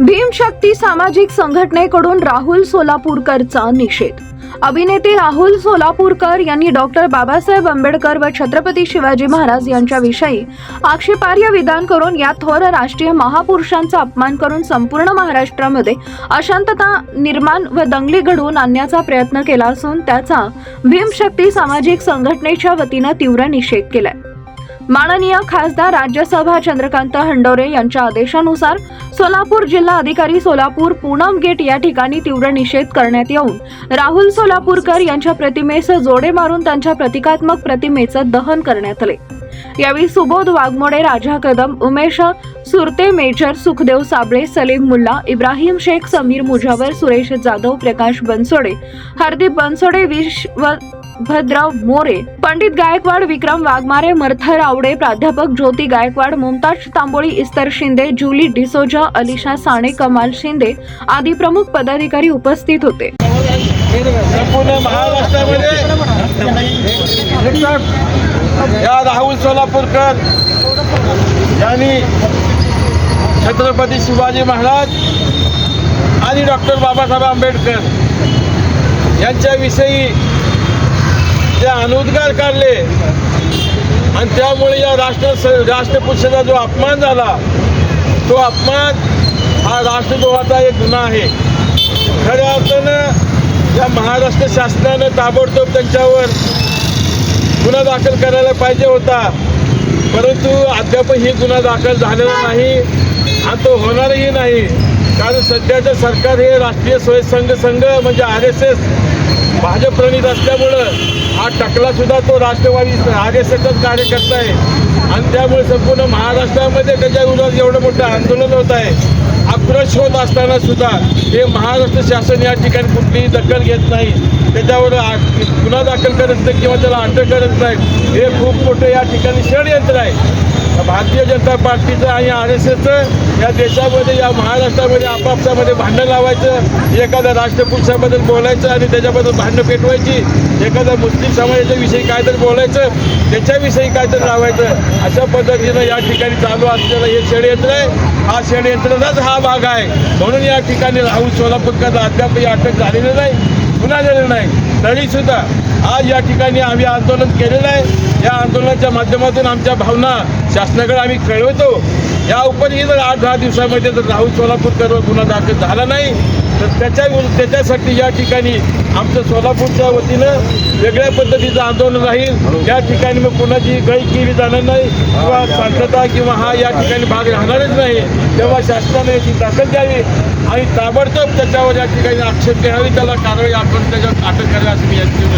भीमशक्ती सामाजिक संघटनेकडून राहुल सोलापूरकरचा निषेध. अभिनेते राहुल सोलापूरकर यांनी डॉक्टर बाबासाहेब आंबेडकर व छत्रपती शिवाजी महाराज यांच्याविषयी आक्षेपार्ह विधान करून या थोर राष्ट्रीय महापुरुषांचा अपमान करून संपूर्ण महाराष्ट्रामध्ये अशांतता निर्माण व दंगली घडवून आणण्याचा प्रयत्न केला असून त्याचा भीमशक्ती सामाजिक संघटनेच्या वतीनं तीव्र निषेध केलाय. माननीय खासदार राज्यसभा चंद्रकांत हंडोरे यांच्या आदेशानुसार सोलापूर जिल्हा अधिकारी सोलापूर पूनम गेट या ठिकाणी तीव्र निषेध करण्यात येऊन राहुल सोलापूरकर यांच्या प्रतिमेस जोडे मारून त्यांच्या प्रतिकात्मक प्रतिमेचं दहन करण्यात आले. यावेळी सुबोध वाघमोडे राजा कदम उमेश सुरते मेजर सुखदेव साबळे सलीम मुल्ला इब्राहिम शेख समीर मुजावर सुरेश जाधव प्रकाश बनसोडे हरदीप बनसोडे विश्व भद्रव मोरे पंडित गायकवाड विक्रम वाघमारे मर्थर आवडे प्राध्यापक ज्योती गायकवाड मुमताज तांबोळी इस्तर शिंदे जुली डिसोजा अलिशा साणे कमाल शिंदे आदी प्रमुख पदाधिकारी उपस्थित होते. संपूर्ण या राहुल सोलापूरकर यांनी छत्रपती शिवाजी महाराज आणि डॉक्टर बाबासाहेब आंबेडकर यांच्याविषयी जे अनुद्गार काढले आणि त्यामुळे या राष्ट्र राष्ट्रपुरुषाचा जो अपमान झाला तो अपमान हा राष्ट्रद्रोहाचा एक गुन्हा आहे. खऱ्या अर्थानं या महाराष्ट्र शासनानं ताबडतोब त्यांच्यावर गुन्हा दाखल करायला पाहिजे होता. परंतु अद्यापही गुन्हा दाखल झालेला नाही. आणि तो होणारही नाही. कारण सध्याचं सरकार हे राष्ट्रीय स्वयंसंघ संघ म्हणजे आर एस एस भाजप प्रणित असल्यामुळं हा टकला सुद्धा तो राष्ट्रवादी आर एस एसचाच कार्यकर्ता आहे. आणि त्यामुळे संपूर्ण महाराष्ट्रामध्ये त्याच्या विरोधात एवढं मोठं आंदोलन होत आहे. आक्रोश होत असताना सुद्धा हे महाराष्ट्र शासन या ठिकाणी कुठलीही दखल घेत नाही. त्याच्यावर गुन्हा दाखल करत नाही किंवा त्याला अटक करत नाही. हे खूप मोठं या ठिकाणी षडयंत्र आहे. भारतीय जनता पार्टीचं आणि आर एस एसचं या देशामध्ये या महाराष्ट्रामध्ये आपापसामध्ये भांडण लावायचं एखाद्या राष्ट्रपुरुषाबद्दल बोलायचं आणि त्याच्याबद्दल भांडण पेटवायची. एखाद्या मुस्लिम समाजाच्या विषयी काहीतरी बोलायचं त्याच्याविषयी काहीतरी लावायचं. अशा पद्धतीनं या ठिकाणी चालू असलेलं हे षडयंत्र आहे. हा षडयंत्राचाच हा भाग आहे. म्हणून या ठिकाणी राहुल सोलापूरकरला अद्यापही अटक झालेली नाही गुन्हा झालेला नाही. तरीसुद्धा आज या ठिकाणी आम्ही आंदोलन केलेलं आहे. या आंदोलनाच्या माध्यमातून आमच्या भावना शासनाकडे आम्ही कळवतो. या उपरही जर आठ दहा दिवसामध्ये जर राहुल सोलापूरकरवर गुन्हा दाखल झाला नाही तर त्याच्या त्याच्यासाठी या ठिकाणी आमचं सोलापूरच्या वतीनं वेगळ्या पद्धतीचं आंदोलन राहील. या ठिकाणी मग कोणाची गळी केली जाणार नाही किंवा शांतता किंवा हा या ठिकाणी भाग राहणारच नाही. तेव्हा शासनाने याची दखल द्यावी आणि ताबडतोब त्याच्यावर या ठिकाणी आक्षेप घ्यावी. त्याला कारवाई आपण त्याच्यावर अटक करावी असं मी याची